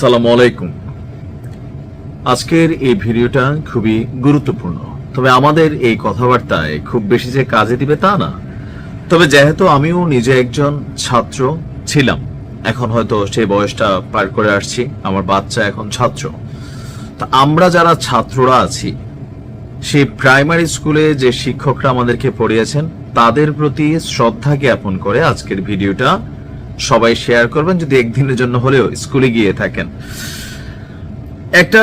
সালাম আলাইকুম। আজকের এই ভিডিওটা খুবই গুরুত্বপূর্ণ। তবে আমাদের এই কথাবার্তায় খুব বেশি যে কাজে দিবে তা না। তবে যেহেতু আমিও নিজে একজন ছাত্র ছিলাম, এখন হয়তো সেই বয়সটা পার করে আসছি, আমার বাচ্চা এখন ছাত্র। তা আমরা যারা ছাত্ররা আছি, সেই প্রাইমারি স্কুলে যে শিক্ষকরা আমাদেরকে পড়িয়েছেন, তাদের প্রতি শ্রদ্ধা জ্ঞাপন করে আজকের ভিডিওটা সবাই শেয়ার করবেন, যদি একদিনের জন্য হলেও স্কুলে গিয়ে থাকেন। একটা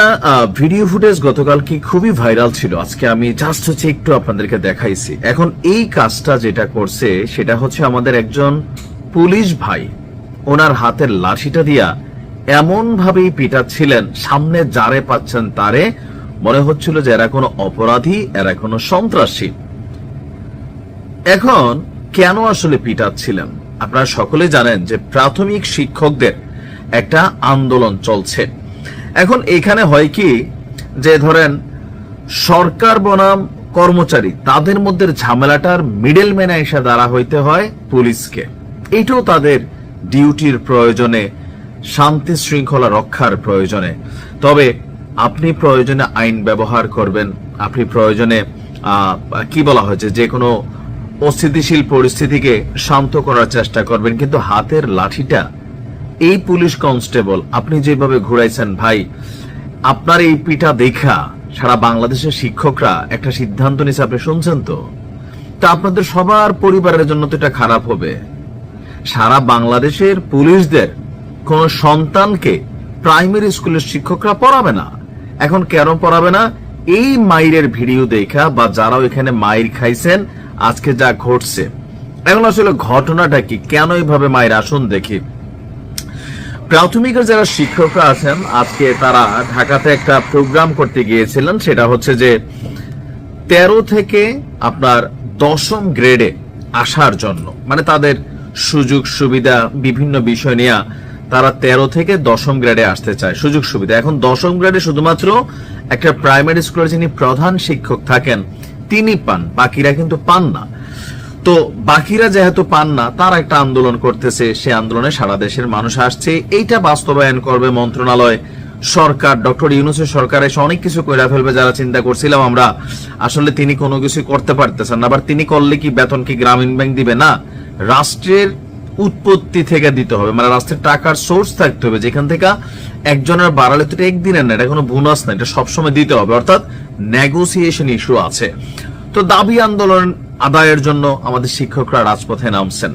ভিডিও ফুটেজ গতকাল কি খুবই ভাইরাল ছিল। আজকে আমি জাস্ট হচ্ছে একটু আপনাদেরকে দেখাইছি। এখন এই কাজটা যেটা করছে, সেটা হচ্ছে আমাদের একজন পুলিশ ভাই, ওনার হাতের লাঠিটা দিয়া এমন ভাবেই পিটাচ্ছিলেন, সামনে যারে পাচ্ছেন তারে, মনে হচ্ছিল যে এরা কোনো অপরাধী, এরা কোনো সন্ত্রাসী। এখন কেন আসলে পিটাচ্ছিলেন? আপনারা সকলে জানেন যে প্রাথমিক শিক্ষকদের একটা আন্দোলন চলছে। এখন এখানে হয় কি যে ধরেন, সরকার বনাম কর্মচারী, তাদের মধ্যে ঝামেলাটার মিডল ম্যানে এসে দাঁড়া হইতে হয় পুলিশকে। এটাও তাদের ডিউটির প্রয়োজনে, শান্তি শৃঙ্খলা রক্ষার প্রয়োজনে। তবে আপনি প্রয়োজনে আইন ব্যবহার করবেন, আপনি প্রয়োজনে কি বলা হয়েছে, যে কোনো অস্থিতিশীল পরিস্থিতিকে শান্ত করার চেষ্টা করবেন, কিন্তু হাতের লাঠিটা, এই পুলিশ কনস্টেবল, আপনি যেভাবে ঘুরাইছেন ভাই, আপনার এই পিঠা দেখা, সারা বাংলাদেশের শিক্ষকরা একটা সিদ্ধান্ত নিছে আপনি শুনছেন তো? তা আপনাদের সবার পরিবারের জন্য তো এটা খারাপ হবে। সারা বাংলাদেশের পুলিশদের, কোন সন্তানকে প্রাইমারি স্কুলের শিক্ষকরা পড়াবে না। এখন কেন পড়াবে না? এই মাইরের ভিডিও দেখা বা যারা এখানে মাইর খাইছেন আজকে যা ঘটছে। এখন আসলে ঘটনাটা কি? কেন এইভাবে মায়ের আসুন দেখি? প্রাথমিকের যারা শিক্ষকরা আছেন, আজকে তারা ঢাকাতে একটা প্রোগ্রাম করতে গিয়েছিলেন। সেটা হচ্ছে যে তেরো থেকে আপনার দশম গ্রেডে আসার জন্য। মানে তাদের সুযোগ সুবিধা বিভিন্ন বিষয় নিয়ে তারা তেরো থেকে দশম গ্রেডে আসতে চায়। সুযোগ সুবিধা। এখন দশম গ্রেডে শুধুমাত্র একটা প্রাইমারি স্কুলের যিনি প্রধান শিক্ষক থাকেন তিনি পান, বাকিরা কিন্তু পান না। তো বাকিরা যেহেতু পান না, তার একটা আন্দোলন করতেছে, সে আন্দোলনে সারা দেশের মানুষ আসছে। এইটা বাস্তবায়ন করবে মন্ত্রণালয় সরকার। ডক্টর ইউনুসের সরকার এসে অনেক কিছু কইরা ফেলবে যারা চিন্তা করছিলাম আমরা। আসলে তিনি কোনো কিছু করতে পারতেছেন না। আবার তিনি করলে কি বেতন কি গ্রামীণ ব্যাংক দিবে? না, রাষ্ট্রের উৎপত্তি থেকে দিতে হবে। মানে রাষ্ট্রের টাকার সোর্স থাকতে হবে, যেখান থেকে একজনের বাড়ালে তো এটা একদিনের না, এটা কোনো বোনাস না, এটা সবসময় দিতে হবে। অর্থাৎ নেগোসিয়েশন ইস্যু আছে। তো দাবি আন্দোলন আদায়ের জন্য আমাদের শিক্ষকরা রাজপথে নামছেন।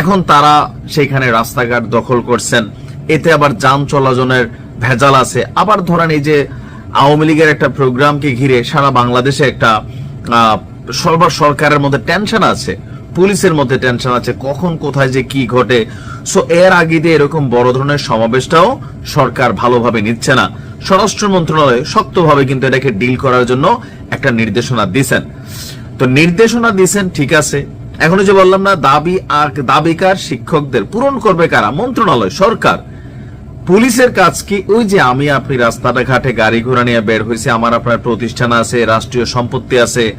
এখন তারা সেখানে রাস্তাঘাট দখল করছেন। এতে আবার যান চলাচলের ভেজাল আছে। আবার ধরেন এই যে আওয়ামী লীগের একটা প্রোগ্রামকে ঘিরে সারা বাংলাদেশে একটা সরকারের মধ্যে টেনশন আছে। পুলিশের মধ্যে টেনশন আছে, কখন, কোথায় যে কি ঘটে। সো এর আগে দিয়ে এরকম বড় ধরনের সমাবেশটাও সরকার ভালোভাবে নিচ্ছে না। স্বরাষ্ট্র মন্ত্রণালয় শক্তভাবে কিন্তু এটাকে ডিল করার জন্য একটা নির্দেশনা দিছেন তো নির্দেশনা দিছেন ঠিক আছে। এখন যে বললাম না, দাবি আর- দাবিকার শিক্ষকদের পূরণ করবে কারা? মন্ত্রণালয়, সরকার। পুলিশের কাজ কি? ওই যে আমি আপনি রাস্তাটা ঘাটে গাড়ি ঘোড়া নিয়ে বের হয়েছে, আমার আপনার প্রতিষ্ঠান আছে, রাষ্ট্রীয় সম্পত্তি আছে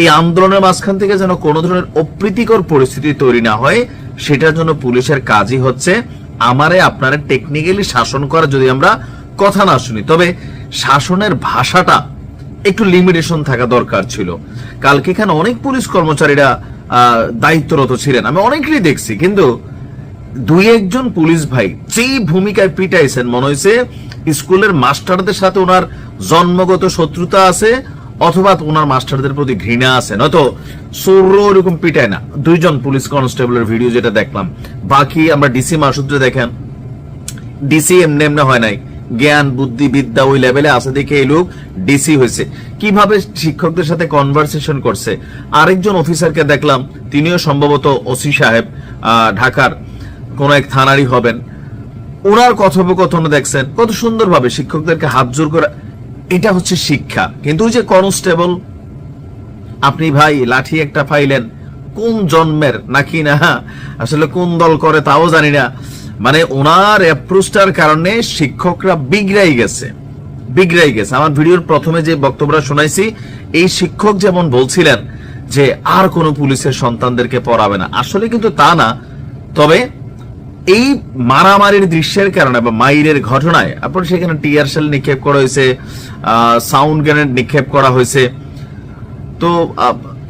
এই আন্দোলনের মাঝখান থেকে যেন কোনো ধরনের অপ্রীতিকর পরিস্থিতি তৈরি না হয়, সেটার জন্য পুলিশের কাজই হচ্ছে আমারে, আপনারা টেকনিক্যালি শাসন করা যদি আমরা কথা না শুনি। তবে শাসনের ভাষাটা একটু লিমিটেশন থাকা দরকার ছিল। কালকে এখানে অনেক পুলিশ কর্মচারীরা দায়িত্বরত ছিলেন। আমি অনেকেরই দেখছি, কিন্তু দুই একজন পুলিশ ভাই যেই ভূমিকায় পিটাইছেন, মনে হয়েছে স্কুলের মাস্টারদের সাথে ওনার জন্মগত শত্রুতা আছে অথবা ওনার মাস্টারদের প্রতি ঘৃণা আছে, নয়তো সৌর এরকম পিটায় না। দুইজন পুলিশ কনস্টেবলের ভিডিও যেটা দেখলাম। বাকি আমরা ডিসি মাসুদ্রে দেখেন। ডিসি এমনি এমনি হয় নাই। জ্ঞান, বুদ্ধি, বিদ্যা ওই লেভেলে আছে দেখে এই লোক ডিসি হয়েছে। কীভাবে শিক্ষকদের সাথে কনভারসেশন করছে? আরেকজন অফিসারকে দেখলাম, তিনিও সম্ভবত ওসি সাহেব ঢাকার কোন এক থানারই হবেন। ওনার কথোপকথন দেখছেন, কত সুন্দরভাবে শিক্ষকদেরকে হাত জোর করে এটা হচ্ছে শিক্ষা। কিন্তু ওই যে কনস্টেবল, আপনি ভাই লাঠি একটা পাইলেন কোন জন্মের? নাকি না? আসলে কোন দল করে তাও জানি না। মানে ওনার অ্যাপ্রোচটার কারণে শিক্ষকরা বিগড়াই গেছে। বিগড়াই গেছে। আমার ভিডিওর প্রথমে যে বক্তব্যটা শোনাইছি, এই শিক্ষক যেমন বলছিলেন যে আর কোনো পুলিশের সন্তানদেরকে পড়াবে না। আসলে কিন্তু তা না। তবে এই মারামারির দৃশ্যের কারণে বা মাইরের ঘটনায় আপনার সেখানে টিয়ার সেল নিক্ষেপ করা হয়েছে সাউন্ড গ্রেনেড নিক্ষেপ করা হয়েছে। তো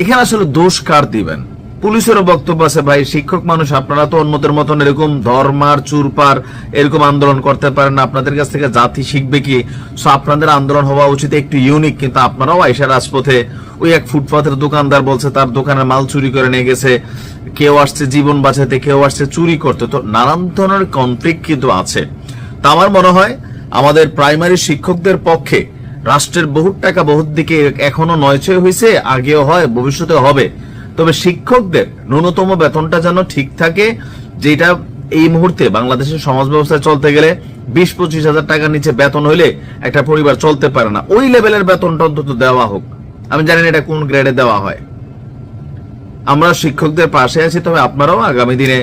এখানে আসলে দোষ কার দিবেন? পুলিশেরও বক্তব্য আছে, ভাই, শিক্ষক মানুষ, আপনারা তো অন্যদের মতন এরকম ধর্মার, চুরপার এরকম আন্দোলন করতে পারেন না। আপনাদের কাছ থেকে জাতি শিখবে কি? সো আপনাদের আন্দোলন হওয়া উচিত একটু ইউনিক কিন্তু আপনারাও আইসা রাজপথে ওই এক ফুটপাথের দোকানদার বলছে, তার দোকানের মাল চুরি করে নিয়ে গেছে। কেউ আসছে জীবন বাঁচাতে, কেউ আসছে চুরি করতে। তো নানান ধরনের কনফ্লিক্ট কিন্তু আছে। তা আমার মনে হয়, আমাদের প্রাইমারি শিক্ষকদের পক্ষে রাষ্ট্রের বহুত টাকা বহুত দিকে এখনও নয়ছয় হয়েছে আগেও হয় ভবিষ্যতে হবে। তবে শিক্ষকদের ন্যূনতম বেতনটা যেন ঠিক থাকে, যেটা এই মুহূর্তে বাংলাদেশের সমাজ ব্যবস্থায় চলতে গেলে বিশ পঁচিশ হাজার টাকার নিচে বেতন হইলে একটা পরিবার চলতে পারে না। ওই লেভেলের বেতনটা অন্তত দেওয়া হোক। আমি জানি না এটা কোন গ্রেডে দেওয়া হয়। আমরা শিক্ষকদের পাশে আছি, তবে আপনারাও আগামী দিনে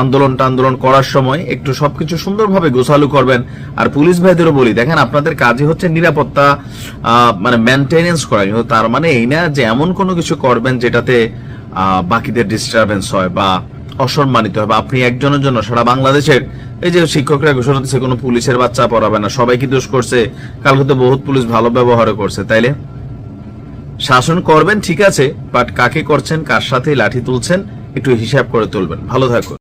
আন্দোলন টান্দোলন করার সময় একটু সবকিছু সুন্দরভাবে গোছালু করবেন। আর পুলিশ ভাইদেরও বলি, দেখেন আপনাদের কাজই হচ্ছে নিরাপত্তা মানে মেনটেনেন্স করা। কিন্তু তার মানে এই না যে এমন কোনো কিছু করবেন যেটাতে বাকিদের ডিস্টারবেন্স হয় বা অসম্মানিত হয়। বা আপনি একজনের জন্য সারা বাংলাদেশের এই যে শিক্ষকরা ঘোষণা দিচ্ছে, কোনো পুলিশের বাচ্চা পড়াবে না সবাই কি দোষ করছে, কালকে তো বহুত পুলিশ ভালো ব্যবহারও করছে, তাইলে? শাসন করবেন ঠিক আছে বাট কাকে করছেন, কার সাথে লাঠি তুলছেন একটু হিসাব করে তুলবেন। ভালো থাকুন।